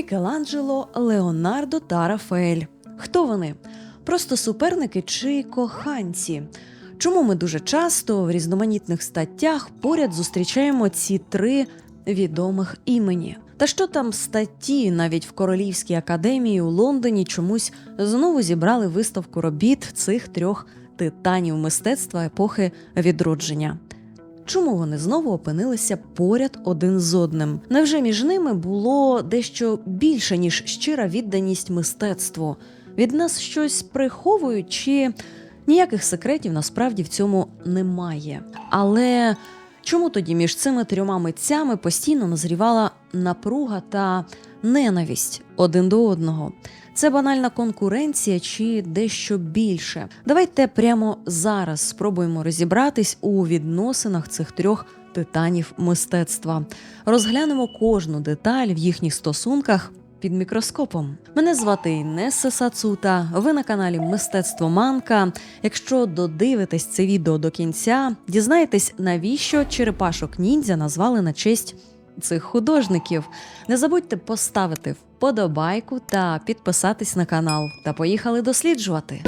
Мікеланджело, Леонардо та Рафаель. Хто вони? Просто суперники чи коханці? Чому ми дуже часто в різноманітних статтях поряд зустрічаємо ці три відомих імені? Та що там статті навіть в Королівській академії у Лондоні чомусь знову зібрали виставку робіт цих трьох титанів мистецтва епохи відродження? Чому вони знову опинилися поряд один з одним? Невже між ними було дещо більше, ніж щира відданість мистецтву? Від нас щось приховують, чи ніяких секретів насправді в цьому немає? Але чому тоді між цими трьома митцями постійно назрівала напруга та ненависть один до одного? Це банальна конкуренція чи дещо більше? Давайте прямо зараз спробуємо розібратись у відносинах цих трьох титанів мистецтва. Розглянемо кожну деталь в їхніх стосунках. Під мікроскопом мене звати Інеса Сацута. Ви на каналі Мистецтво Манка. Якщо додивитесь це відео до кінця, дізнаєтесь, навіщо черепашок ніндзя назвали на честь цих художників. Не забудьте поставити вподобайку та підписатись на канал. Та поїхали досліджувати.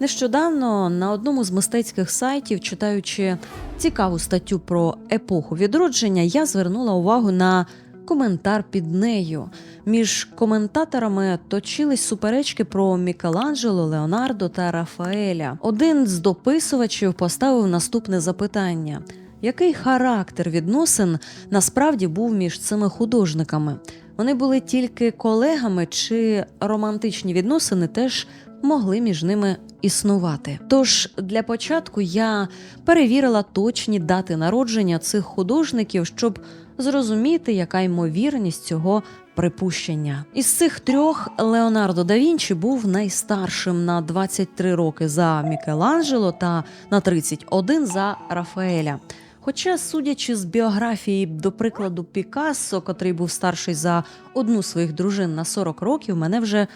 Нещодавно на одному з мистецьких сайтів, читаючи цікаву статтю про епоху відродження, я звернула увагу на коментар під нею. Між коментаторами точились суперечки про Мікеланджело, Леонардо та Рафаеля. Один з дописувачів поставив наступне запитання: який характер відносин насправді був між цими художниками? Вони були тільки колегами, чи романтичні відносини теж могли між ними існувати. Тож для початку я перевірила точні дати народження цих художників, щоб зрозуміти, яка ймовірність цього припущення. Із цих трьох Леонардо да Вінчі був найстаршим на 23 роки за Мікеланджело та на 31 за Рафаеля. Хоча, судячи з біографії, до прикладу, Пікассо, котрий був старший за одну своїх дружин на 40 років, мене вже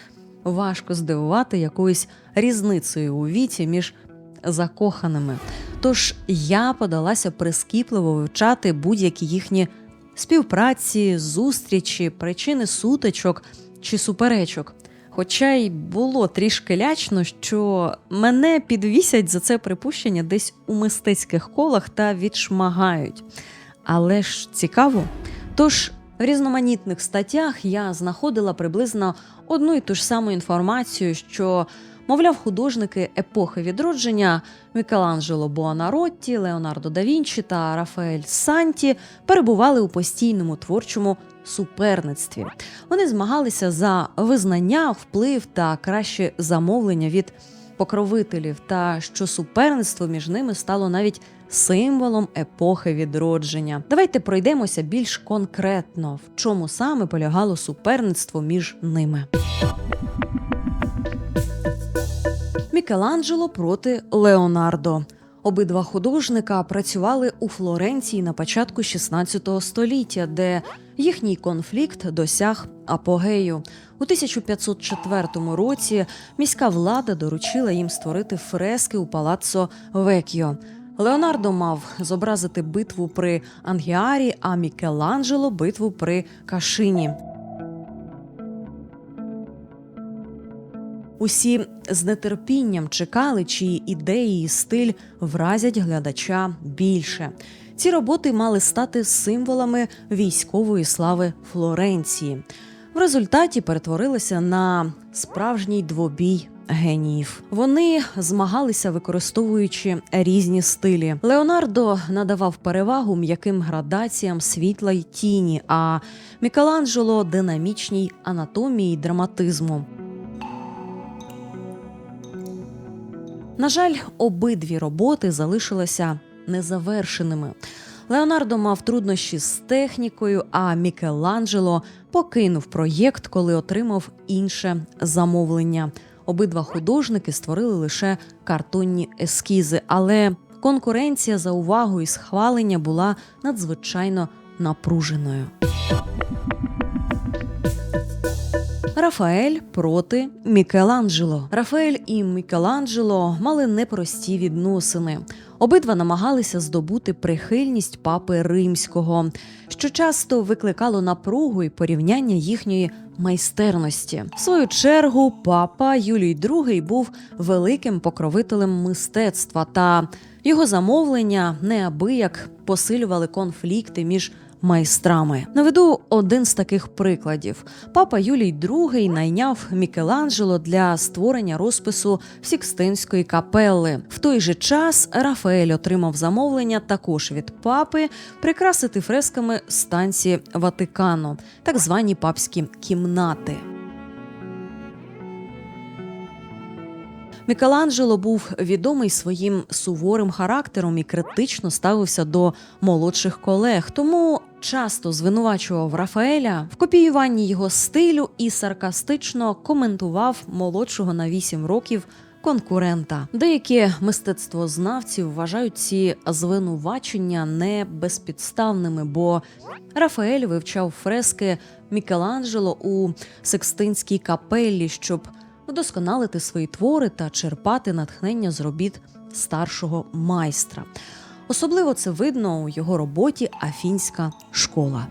важко здивувати якоюсь різницею у віці між закоханими. Тож я подалася прискіпливо вивчати будь-які їхні співпраці, зустрічі, причини сутичок чи суперечок. Хоча й було трішки лячно, що мене підвісять за це припущення десь у мистецьких колах та відшмагають. Але ж цікаво. Тож в різноманітних статтях я знаходила приблизно одну і ту ж саму інформацію, що, мовляв, художники епохи відродження Мікеланджело Буонаротті, Леонардо да Вінчі та Рафаель Санті перебували у постійному творчому суперництві. Вони змагалися за визнання, вплив та краще замовлення від покровителів, та що суперництво між ними стало навіть символом епохи відродження. Давайте пройдемося більш конкретно, в чому саме полягало суперництво між ними. Мікеланджело проти Леонардо. Обидва художника працювали у Флоренції на початку 16 століття, де їхній конфлікт досяг апогею. У 1504 році міська влада доручила їм створити фрески у палаццо Векіо. Леонардо мав зобразити битву при Ангіарі, а Мікеланджело битву при Кашині. Усі з нетерпінням чекали, чиї ідеї і стиль вразять глядача більше. Ці роботи мали стати символами військової слави Флоренції. В результаті перетворилися на справжній двобій геніїв. Вони змагалися, використовуючи різні стилі. Леонардо надавав перевагу м'яким градаціям світла й тіні, а Мікеланджело динамічній анатомії й драматизму. На жаль, обидві роботи залишилися незавершеними. Леонардо мав труднощі з технікою, а Мікеланджело покинув проєкт, коли отримав інше замовлення. Обидва художники створили лише картонні ескізи, але конкуренція за увагу і схвалення була надзвичайно напруженою. Рафаель проти Мікеланджело. Рафаель і Мікеланджело мали непрості відносини. Обидва намагалися здобути прихильність папи римського, що часто викликало напругу і порівняння їхньої майстерності. В свою чергу папа Юлій II був великим покровителем мистецтва, та його замовлення неабияк посилювали конфлікти між майстрами. Наведу один з таких прикладів: папа Юлій II найняв Мікеланджело для створення розпису Сікстинської капелли. В той же час Рафаель отримав замовлення також від папи прикрасити фресками станції Ватикану, так звані папські кімнати. Мікеланджело був відомий своїм суворим характером і критично ставився до молодших колег, тому часто звинувачував Рафаеля в копіюванні його стилю і саркастично коментував молодшого на 8 років. Конкурента деякі мистецтвознавці вважають ці звинувачення не безпідставними, бо Рафаель вивчав фрески Мікеланджело у Секстинській капеллі, щоб вдосконалити свої твори та черпати натхнення з робіт старшого майстра. Особливо це видно у його роботі Афінська школа.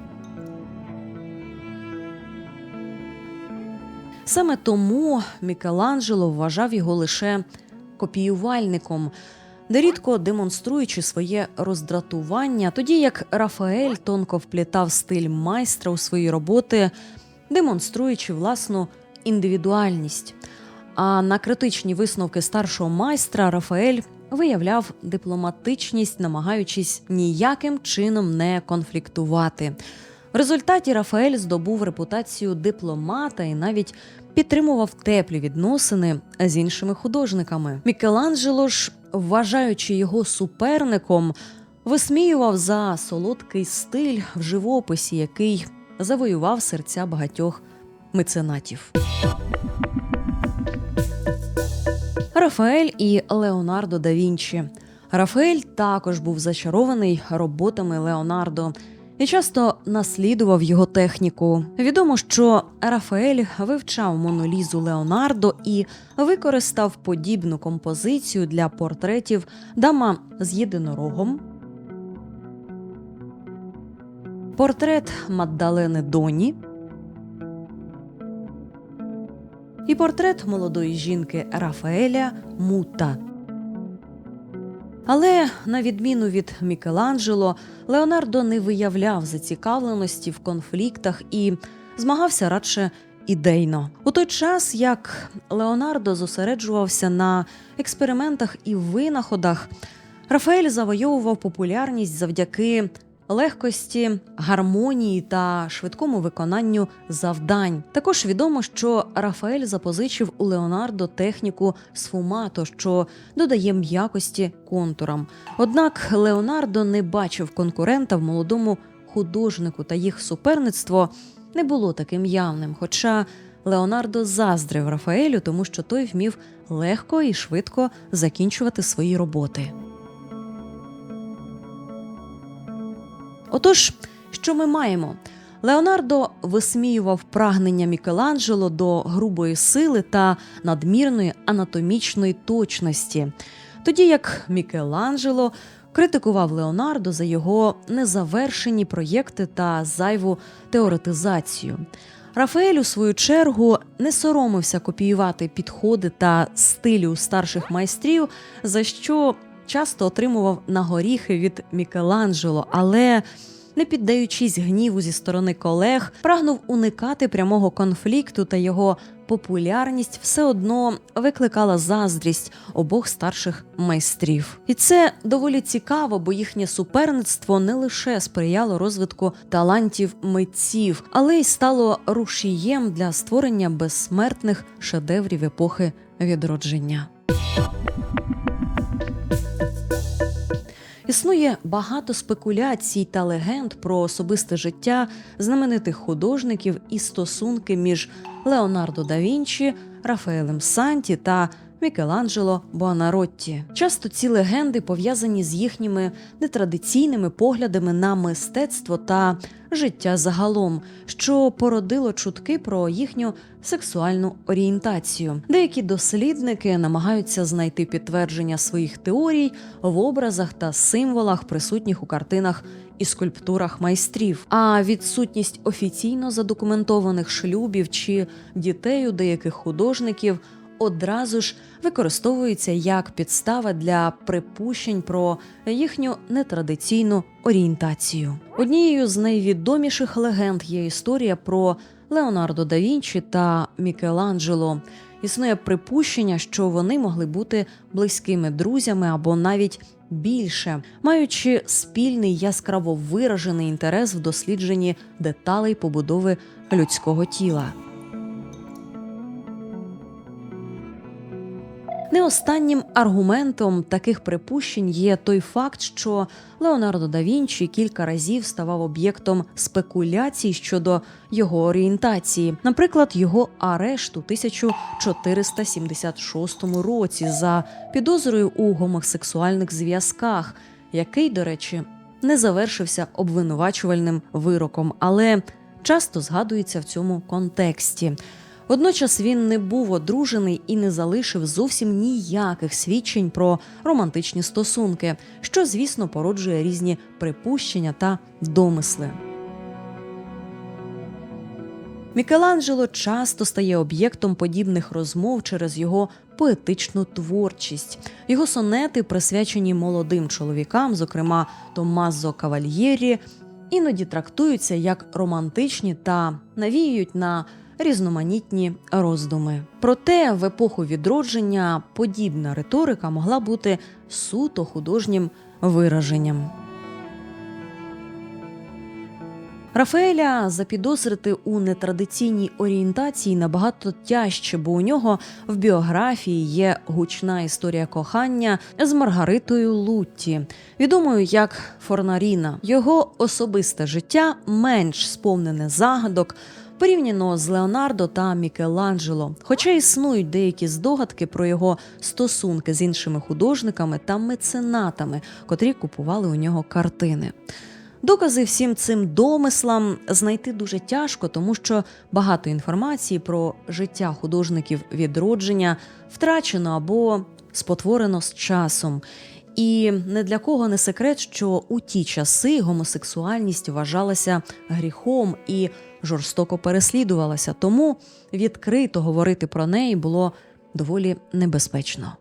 Саме тому Мікеланджело вважав його лише копіювальником, нерідко демонструючи своє роздратування, тоді як Рафаель тонко вплітав стиль майстра у свої роботи, демонструючи власну індивідуальність. А на критичні висновки старшого майстра Рафаель виявляв дипломатичність, намагаючись ніяким чином не конфліктувати. В результаті Рафаель здобув репутацію дипломата і навіть підтримував теплі відносини з іншими художниками. Мікеланджело ж, вважаючи його суперником, висміював за солодкий стиль в живописі, який завоював серця багатьох меценатів. Рафаель і Леонардо да Вінчі. Рафаель також був зачарований роботами Леонардо і часто наслідував його техніку. Відомо, що Рафаель вивчав монолізу Леонардо і використав подібну композицію для портретів дама з єдинорогом. Портрет Маддалени Доні і портрет молодої жінки Рафаеля Мута. Але на відміну від Мікеланджело, Леонардо не виявляв зацікавленості в конфліктах і змагався радше ідейно. У той час як Леонардо зосереджувався на експериментах і винаходах, Рафаель завойовував популярність завдяки легкості, гармонії та швидкому виконанню завдань. Також відомо, що Рафаель запозичив у Леонардо техніку сфумато, що додає м'якості контурам. Однак Леонардо не бачив конкурента в молодому художнику, та їх суперництво не було таким явним. Хоча Леонардо заздрив Рафаелю, тому що той вмів легко і швидко закінчувати свої роботи. Отож, що ми маємо? Леонардо висміював прагнення Мікеланджело до грубої сили та надмірної анатомічної точності, тоді як Мікеланджело критикував Леонардо за його незавершені проєкти та зайву теоретизацію. Рафаель, у свою чергу, не соромився копіювати підходи та стилю старших майстрів, за що часто отримував на горіхи від Мікеланджело, але не піддаючись гніву зі сторони колег, прагнув уникати прямого конфлікту, та його популярність все одно викликала заздрість обох старших майстрів. І це доволі цікаво, бо їхнє суперництво не лише сприяло розвитку талантів митців, але й стало рушієм для створення безсмертних шедеврів епохи відродження. Існує багато спекуляцій та легенд про особисте життя знаменитих художників і стосунки між Леонардо да Вінчі, Рафаелем Санті та Мікеланджело Буонаротті. Часто ці легенди пов'язані з їхніми нетрадиційними поглядами на мистецтво та життя загалом, що породило чутки про їхню сексуальну орієнтацію. Деякі дослідники намагаються знайти підтвердження своїх теорій в образах та символах, присутніх у картинах і скульптурах майстрів. А відсутність офіційно задокументованих шлюбів чи дітей у деяких художників одразу ж використовується як підстава для припущень про їхню нетрадиційну орієнтацію. Однією з найвідоміших легенд є історія про Леонардо да Вінчі та Мікеланджело. Існує припущення, що вони могли бути близькими друзями або навіть більше, маючи спільний яскраво виражений інтерес в дослідженні деталей побудови людського тіла. Не останнім аргументом таких припущень є той факт, що Леонардо да Вінчі кілька разів ставав об'єктом спекуляцій щодо його орієнтації, наприклад, його арешт у 1476 році за підозрою у гомосексуальних зв'язках, який, до речі, не завершився обвинувачувальним вироком, але часто згадується в цьому контексті. Водночас він не був одружений і не залишив зовсім ніяких свідчень про романтичні стосунки, що, звісно, породжує різні припущення та домисли. Мікеланджело часто стає об'єктом подібних розмов через його поетичну творчість. Його сонети, присвячені молодим чоловікам, зокрема Томмазо Кавальєрі, іноді трактуються як романтичні та навіюють на різноманітні роздуми. Проте в епоху відродження подібна риторика могла бути суто художнім вираженням. Рафаеля запідозрити у нетрадиційній орієнтації набагато тяжче, бо у нього в біографії є гучна історія кохання з Маргаритою Лутті, відомою як Форнаріна. Його особисте життя менш сповнене загадок. Порівняно з Леонардо та Мікеланджело, хоча існують деякі здогадки про його стосунки з іншими художниками та меценатами, котрі купували у нього картини. Докази всім цим домислам знайти дуже тяжко, тому що багато інформації про життя художників відродження втрачено або спотворено з часом. І не для кого не секрет, що у ті часи гомосексуальність вважалася гріхом і жорстоко переслідувалася, тому відкрито говорити про неї було доволі небезпечно.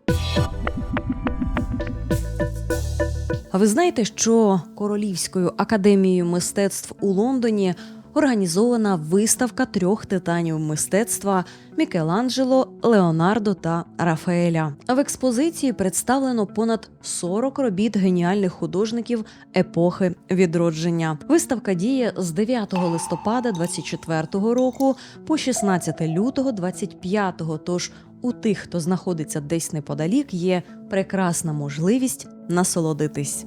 А ви знаєте, що Королівською академією мистецтв у Лондоні організована виставка трьох титанів мистецтва Мікеланджело, Леонардо та Рафаеля. В експозиції представлено понад 40 робіт геніальних художників епохи відродження. Виставка діє з 9 листопада 24 року по 16 лютого 25 Тож у тих, хто знаходиться десь неподалік, є прекрасна можливість насолодитись.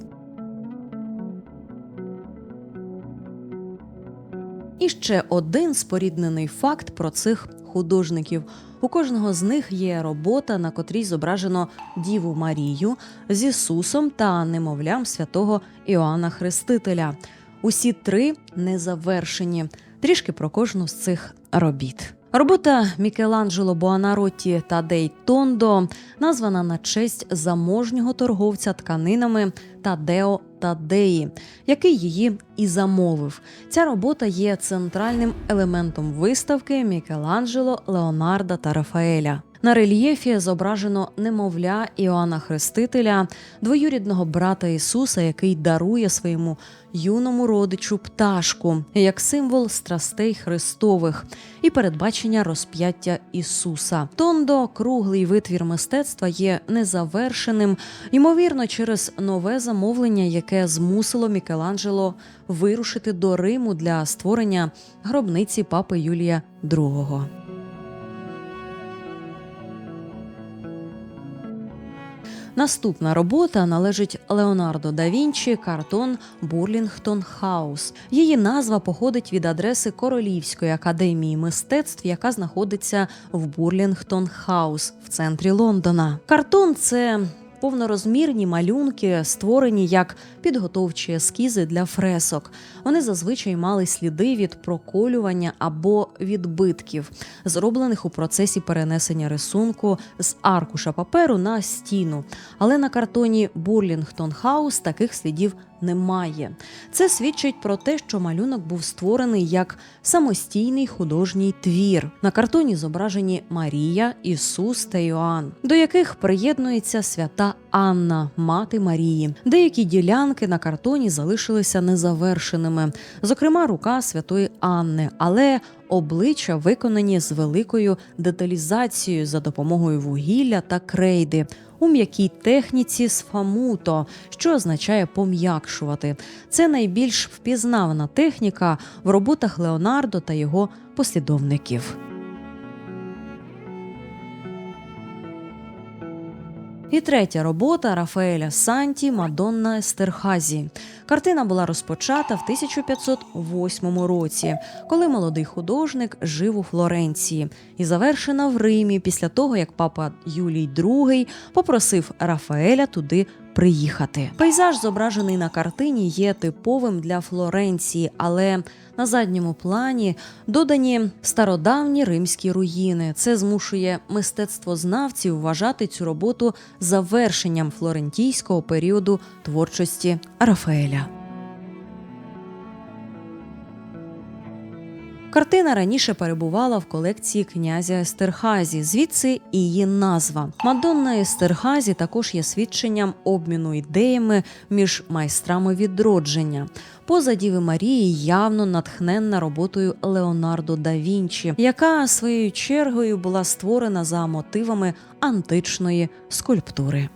І ще один споріднений факт про цих художників. У кожного з них є робота, на котрій зображено Діву Марію з Ісусом та немовлям святого Іоанна Хрестителя. Усі три незавершені. Трішки про кожну з цих робіт. Робота Мікеланджело Буанаротті та Дей Тондо названа на честь заможнього торговця тканинами Тадео Тадеї, який її і замовив. Ця робота є центральним елементом виставки Мікеланджело, Леонарда та Рафаеля. На рельєфі зображено немовля Іоанна Хрестителя, двоюрідного брата Ісуса, який дарує своєму юному родичу пташку як символ страстей Христових і передбачення розп'яття Ісуса. Тондо, круглий витвір мистецтва, є незавершеним, ймовірно, через нове замовлення, яке змусило Мікеланджело вирушити до Риму для створення гробниці папи Юлія II. Наступна робота належить Леонардо да Вінчі картон Бурлінгтон Хаус. Її назва походить від адреси Королівської академії мистецтв, яка знаходиться в Бурлінгтон Хаус в центрі Лондона. Картон це повнорозмірні малюнки, створені як підготовчі ескізи для фресок. Вони зазвичай мали сліди від проколювання або відбитків, зроблених у процесі перенесення рисунку з аркуша паперу на стіну. Але на картоні Бурлінгтон Хаус таких слідів немає. Це свідчить про те, що малюнок був створений як самостійний художній твір. На картоні зображені Марія, Ісус та Йоанн, до яких приєднується свята Анна, мати Марії. Деякі ділянки на картоні залишилися незавершеними, зокрема, рука святої Анни, але обличчя виконані з великою деталізацією за допомогою вугілля та крейди. У м'якій техніці сфамуто, що означає пом'якшувати. Це найбільш впізнавана техніка в роботах Леонардо та його послідовників. І третя робота Рафаеля Санті Мадонна Естерхазі. Картина була розпочата в 1508 році, коли молодий художник жив у Флоренції, і завершена в Римі після того, як папа Юлій II попросив Рафаеля туди приїхати. Пейзаж, зображений на картині, є типовим для Флоренції, але на задньому плані додані стародавні римські руїни. Це змушує мистецтвознавців вважати цю роботу завершенням флорентійського періоду творчості Рафаеля. Картина раніше перебувала в колекції князя Естерхазі, звідси і її назва. Мадонна Естерхазі також є свідченням обміну ідеями між майстрами відродження. Поза Діви Марії явно натхненна роботою Леонардо да Вінчі, яка своєю чергою була створена за мотивами античної скульптури.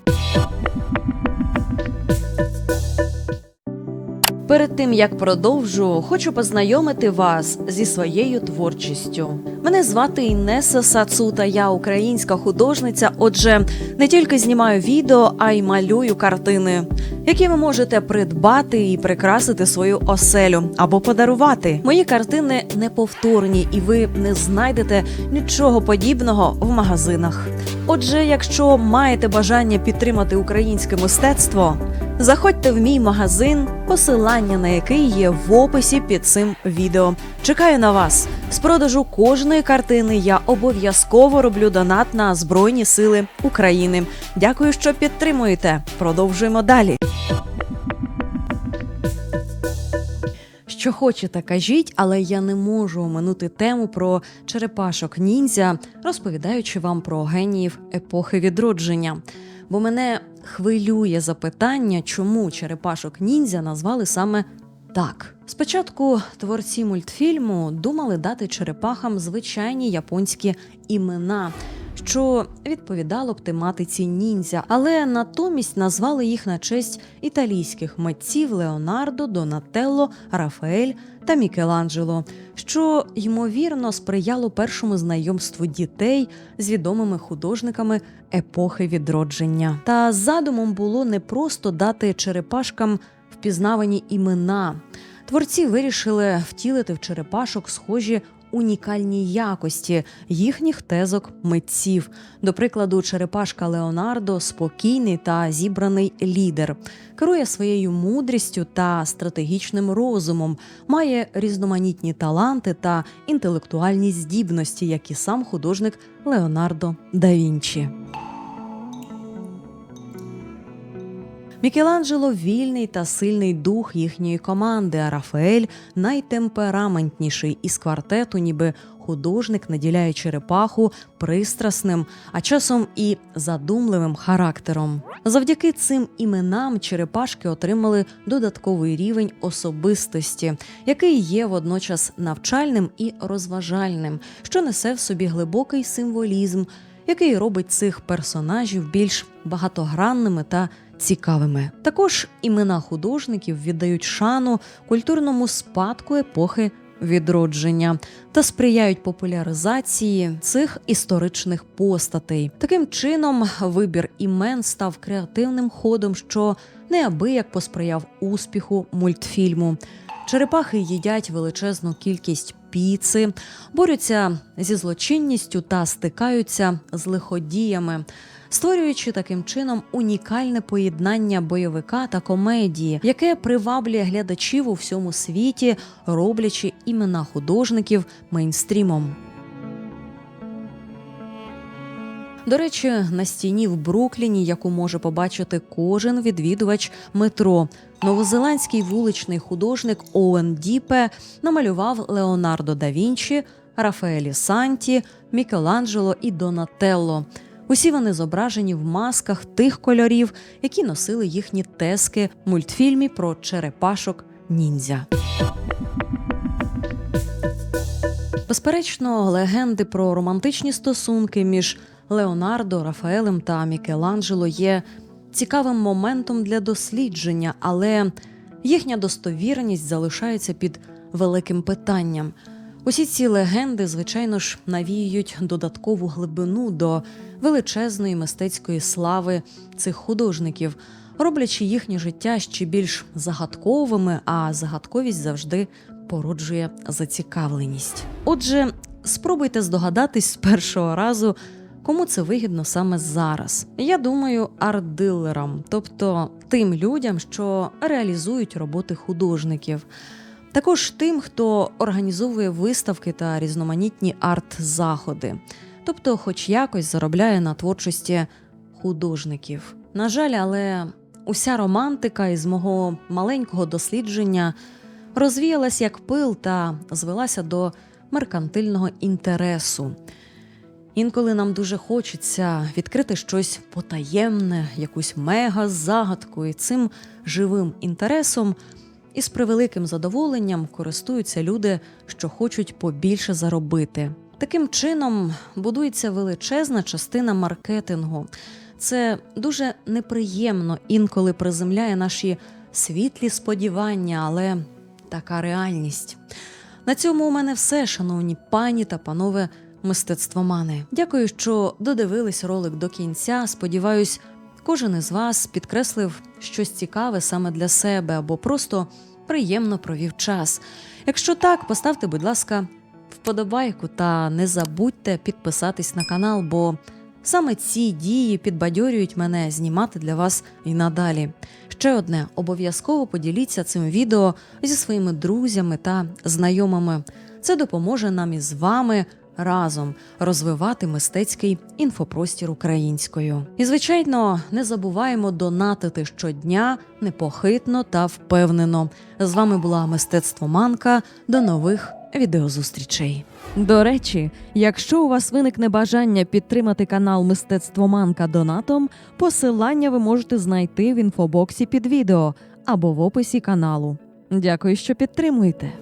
Перед тим як продовжу, хочу познайомити вас зі своєю творчістю. Мене звати Інеса Сацута, я українська художниця. Отже, не тільки знімаю відео, а й малюю картини, які ви можете придбати і прикрасити свою оселю або подарувати. Мої картини неповторні, і ви не знайдете нічого подібного в магазинах. Отже, якщо маєте бажання підтримати українське мистецтво. Заходьте в мій магазин, посилання на який є в описі під цим відео. Чекаю на вас. З продажу кожної картини я обов'язково роблю донат на Збройні Сили України. Дякую, що підтримуєте. Продовжуємо далі. Що хочете, кажіть, але я не можу оминути тему про черепашок ніндзя, розповідаючи вам про геніїв епохи відродження. Бо мене хвилює запитання, чому черепашок ніндзя назвали саме так. Спочатку творці мультфільму думали дати черепахам звичайні японські імена, що відповідало б тематиці ніндзя, але натомість назвали їх на честь італійських митців Леонардо, Донателло, Рафаель та Мікеланджело, що ймовірно сприяло першому знайомству дітей з відомими художниками епохи відродження. Та задумом було не просто дати черепашкам впізнавані імена. Творці вирішили втілити в черепашок схожі унікальні якості їхніх тезок митців. До прикладу, черепашка Леонардо спокійний та зібраний лідер, керує своєю мудрістю та стратегічним розумом, має різноманітні таланти та інтелектуальні здібності, як і сам художник Леонардо да Вінчі. Мікеланджело вільний та сильний дух їхньої команди, а Рафаель найтемпераментніший із квартету, ніби художник наділяє черепаху пристрасним, а часом і задумливим характером. Завдяки цим іменам черепашки отримали додатковий рівень особистості, який є водночас навчальним і розважальним, що несе в собі глибокий символізм, який робить цих персонажів більш багатогранними та цікавими. Також імена художників віддають шану культурному спадку епохи відродження та сприяють популяризації цих історичних постатей. Таким чином, вибір імен став креативним ходом, що неабияк посприяв успіху мультфільму. Черепахи їдять величезну кількість піци, борються зі злочинністю та стикаються з лиходіями, створюючи таким чином унікальне поєднання бойовика та комедії, яке приваблює глядачів у всьому світі, роблячи імена художників мейнстрімом. До речі, на стіні в Брукліні, яку може побачити кожен відвідувач метро, новозеландський вуличний художник Оуен Діпе намалював Леонардо да Вінчі, Рафаелі Санті, Мікеланджело і Донателло. Усі вони зображені в масках тих кольорів, які носили їхні тески в мультфільмі про черепашок ніндзя. Безперечно, легенди про романтичні стосунки між Леонардо, Рафаелем та Мікеланджело є цікавим моментом для дослідження, але їхня достовірність залишається під великим питанням. Усі ці легенди, звичайно ж, навіюють додаткову глибину до величезної мистецької слави цих художників, роблячи їхнє життя ще більш загадковими, а загадковість завжди породжує зацікавленість. Отже, спробуйте здогадатись з першого разу, кому це вигідно саме зараз. Я думаю, арт-дилерам, тобто тим людям, що реалізують роботи художників. Також тим, хто організовує виставки та різноманітні арт-заходи, тобто, хоч якось заробляє на творчості художників. На жаль, але уся романтика із мого маленького дослідження розвіялась як пил та звелася до меркантильного інтересу. Інколи нам дуже хочеться відкрити щось потаємне, якусь мега-загадку, і цим живим інтересом і з превеликим задоволенням користуються люди, що хочуть побільше заробити. Таким чином будується величезна частина маркетингу. Це дуже неприємно інколи приземляє наші світлі сподівання, але така реальність. На цьому у мене все, шановні пані та панове мистецтвомани. Дякую, що додивились ролик до кінця. Сподіваюсь, кожен із вас підкреслив щось цікаве саме для себе або просто приємно провів час. Якщо так, поставте, будь ласка, вподобайку та не забудьте підписатись на канал, бо саме ці дії підбадьорюють мене знімати для вас і надалі. Ще одне обов'язково поділіться цим відео зі своїми друзями та знайомими. Це допоможе нам із вами разом розвивати мистецький інфопростір українською. І, звичайно, не забуваємо донатити щодня непохитно та впевнено. З вами була мистецтво Манка. До нових відеозустрічей. До речі, якщо у вас виникне бажання підтримати канал Мистецтво Манка донатом, посилання ви можете знайти в інфобоксі під відео або в описі каналу. Дякую, що підтримуєте.